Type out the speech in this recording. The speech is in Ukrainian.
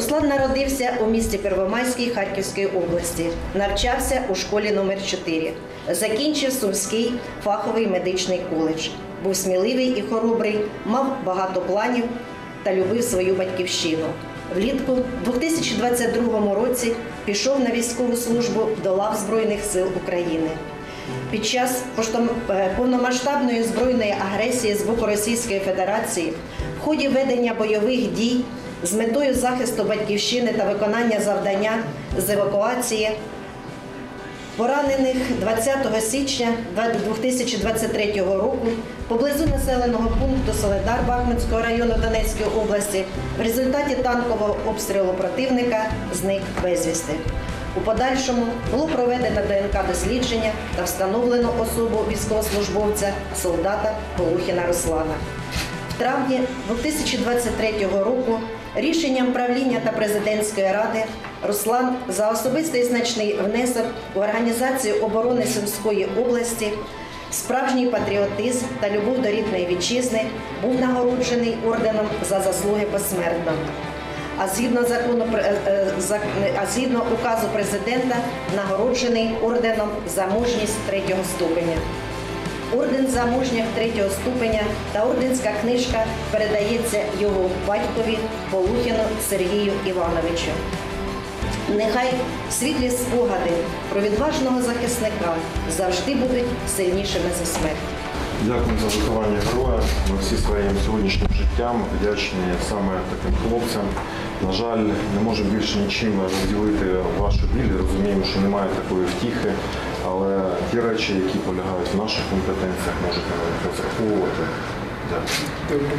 Руслан народився у місті Первомайській Харківської області. Навчався у школі номер 4 Закінчив Сумський фаховий медичний коледж. Був сміливий і хоробрий, мав багато планів та любив свою батьківщину. Влітку 2022 році пішов на військову службу до лав Збройних сил України. Під час е, повномасштабної збройної агресії з боку Російської Федерації в ході ведення бойових дій з метою захисту батьківщини та виконання завдання з евакуації поранених 20 січня 2023 року поблизу населеного пункту Соледар Бахмутського району Донецької області в результаті танкового обстрілу противника зник безвісти. У подальшому було проведено ДНК дослідження та встановлено особу військовослужбовця солдата Полухіна Руслана. Травні 2023 року рішенням правління та президентської ради Руслан за особистий значний внесок у організацію оборони Сумської області, справжній патріотизм та любов до рідної вітчизни був нагороджений орденом за заслуги посмертно. А згідно закону е, е, зак- а згідно указу президента нагороджений орденом за мужність третього ступеня. Орден за третього ступеня та орденська книжка передається його батькові Полухіну Сергію Івановичу. Нехай світлі спогади про відважного захисника завжди будуть сильнішими за смерть. Дякую за виховання героя. Ми всі своїм сьогоднішнім життям вдячні саме таким хлопцям. На жаль, не можемо більше нічим розділити вашу біль. Розуміємо, що немає такої втіхи, але ті речі, які полягають в наших компетенціях, можете розраховувати. Дякую.